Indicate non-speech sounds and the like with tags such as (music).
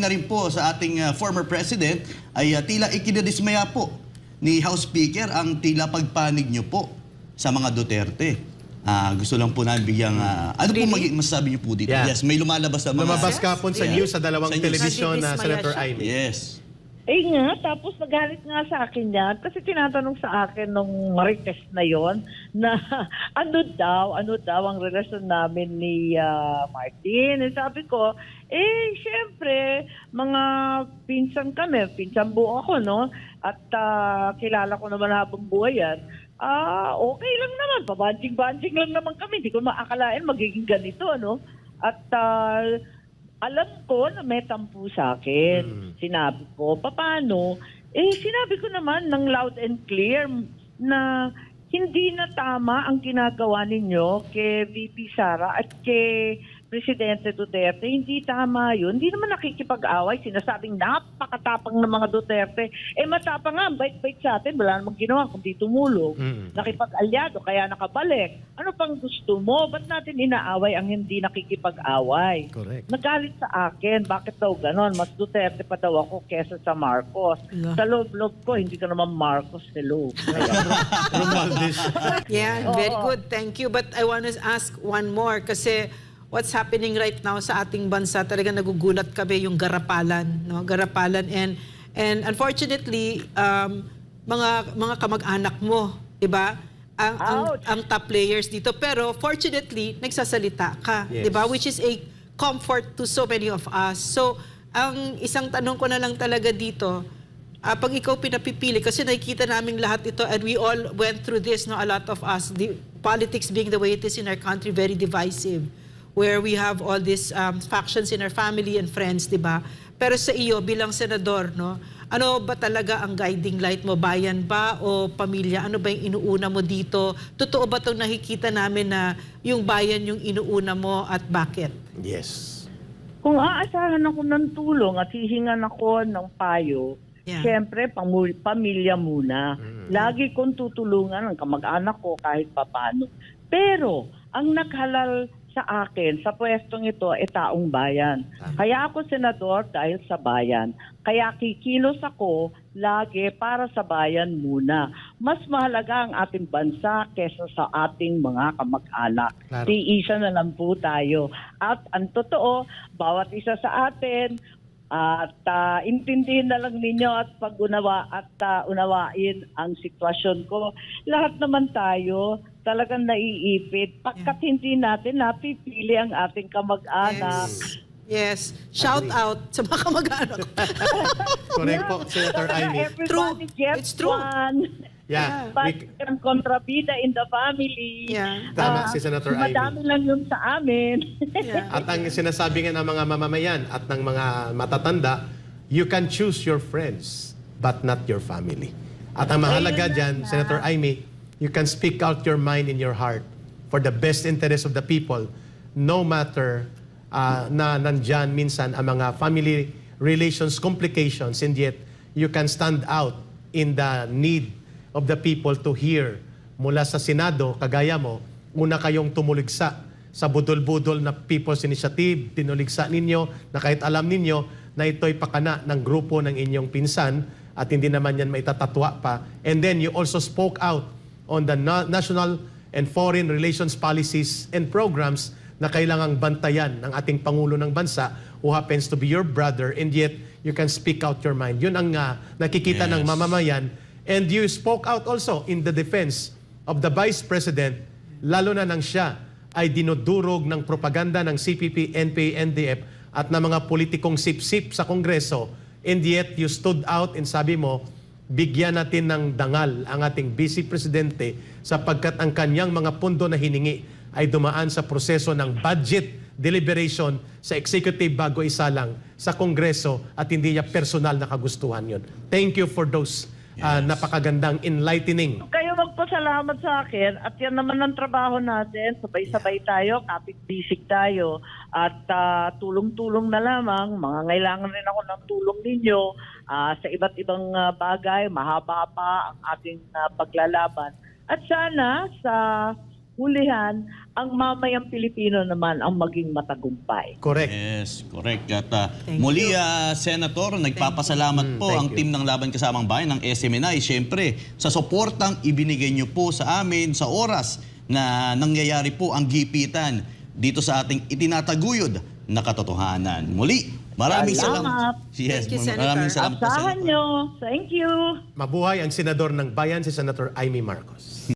na rin po sa ating ah, former president ay ah, tila ikinadismaya po ni House Speaker ang tila pagpanig niyo po sa mga Duterte. Ah, gusto lang po namin bigyang ah, ano po Really? magiging masasabi niyo po dito? Yeah. Yes, may lumalabas na mga Lumabas kapon sa Yeah. news sa dalawang Sa news. telebisyon na Senator. Amy. Yes. Eh nga, tapos nagalit nga sa akin yan. Kasi tinatanong sa akin nung marites na yon na (laughs) ano daw, ano daw ang relasyon namin ni ah, Martin. Eh, sabi ko, eh, syempre, mga pinsan kami, pinsan buo ako, no? At ah, kilala ko naman habang buhay yan. Ah, okay lang naman. Pabanjing-banjing lang naman kami. Hindi ko maakalain magiging ganito, ano? At ah, alam ko na may tampo sa akin. Mm. Sinabi ko, paano? Eh, sinabi ko naman ng loud and clear na hindi na tama ang ginagawa ninyo kay VP Sara at kay Presidente Duterte. Hindi tama yun. Hindi naman nakikipag-away. Sinasabing napakatapang ng mga Duterte. Eh, matapang nga. Bait-bait sa atin. Wala namang ginawa kundi tumulong. Mm. Nakipag-alyado, kaya nakabalik. Ano pang gusto mo? Ba't natin inaaway ang hindi nakikipag-away? Correct. Nagalit sa akin, bakit daw ganon? Mas Duterte pa daw ako kesa sa Marcos. Ala. Sa loob-loob ko, hindi ka naman Marcos, hello. (laughs) Yeah, very Oo. good. Thank you. But I want to ask one more kasi what's happening right now sa ating bansa, talaga nagugulat kami yung garapalan, no? Garapalan and and unfortunately, um, mga mga kamag-anak mo, 'di ba? Ang, ang Ouch. ang top players dito pero fortunately nagsasalita ka, Yes. 'di ba? Which is a comfort to so many of us. So, ang isang tanong ko na lang talaga dito, Ah, pag ikaw pinapipili, kasi nakikita namin lahat ito and we all went through this, no, a lot of us, the politics being the way it is in our country, very divisive, where we have all these um, factions in our family and friends, di ba? Pero sa iyo, bilang senador, no, ano ba talaga ang guiding light mo? Bayan ba o pamilya? Ano ba yung inuuna mo dito? Totoo ba itong nakikita namin na yung bayan yung inuuna mo at bakit? Yes. Kung aasahan ako ng tulong at hihingan ako ng payo, Yeah. Siyempre, pamu- pamilya muna. Mm. Lagi kong tutulungan ang kamag-anak ko kahit papano. Pero, ang naghalal sa akin sa pwestong ito ay taong bayan. Kaya ako senador dahil sa bayan. Kaya kikilos ako lagi para sa bayan muna. Mas mahalaga ang ating bansa kesa sa ating mga kamag-anak. Claro. Tiisa na lang po tayo. At ang totoo, bawat isa sa atin, at ah, intindihin na lang ninyo at pag-unawa at ah, unawain ang sitwasyon ko. Lahat naman tayo talagang naiipit pagkat hindi natin napipili ang ating kamag-anak. Yes. Shout Agree. out sa mga kamag-anak. (laughs) Correct po, Senator. Everybody True. gets It's true. one. Yeah. Bakit we- ang kontrabida in the family? Yeah. Tama Ah, si Senator Amy. Madami lang yun sa amin. Yeah. At ang sinasabi nga ng mga mamamayan at ng mga matatanda, you can choose your friends, but not your family. At ang mahalaga dyan, na. Senator Amy, you can speak out your mind in your heart for the best interest of the people, no matter uh, na nandyan minsan ang mga family relations complications, and yet you can stand out in the need of the people to hear mula sa Senado, kagaya mo, una kayong tumuligsa sa budol-budol na People's Initiative, tinuligsa ninyo na kahit alam ninyo na ito'y pakana ng grupo ng inyong pinsan at hindi naman yan maitatatwa pa. And then you also spoke out on the na- national and foreign relations policies and programs na kailangang bantayan ng ating Pangulo ng Bansa who happens to be your brother and yet you can speak out your mind. Yun ang ah, nakikita ng Yes. mamamayan. And you spoke out also in the defense of the Vice President, lalo na nang siya ay dinudurog ng propaganda ng CPP, NPA, NDF at ng mga politikong sip-sip sa Kongreso. And yet you stood out and sabi mo, bigyan natin ng dangal ang ating Vice Presidente sapagkat ang kanyang mga pundo na hiningi ay dumaan sa proseso ng budget deliberation sa executive bago isalang sa Kongreso at hindi niya personal na kagustuhan yun. Thank you for those uh, napakagandang enlightening Kayo magpasalamat sa akin at yan naman ang trabaho natin. Sabay-sabay tayo, kapit-bisig tayo at ah, tulong-tulong na lamang. Mga ngailangan rin ako ng tulong ninyo ah, sa iba't ibang ah, bagay. Mahaba pa ang ating ah, paglalaban. At sana sa hulihan, ang mamayang Pilipino naman ang maging matagumpay. Correct. Yes, correct. At Thank muli, ah, Senator, nagpapasalamat po Mm, thank ang you. team ng Laban Kasamang Bayan ng SMNI. Siyempre, sa suportang ibinigay niyo po sa amin sa oras na nangyayari po ang gipitan dito sa ating itinataguyod na katotohanan. Muli, maraming Salamat. salamat. Yes, Thank you, mar- maraming Senator. salamat po, Asahan Senator. nyo. Thank you. Mabuhay ang senador ng bayan si Senator Amy Marcos.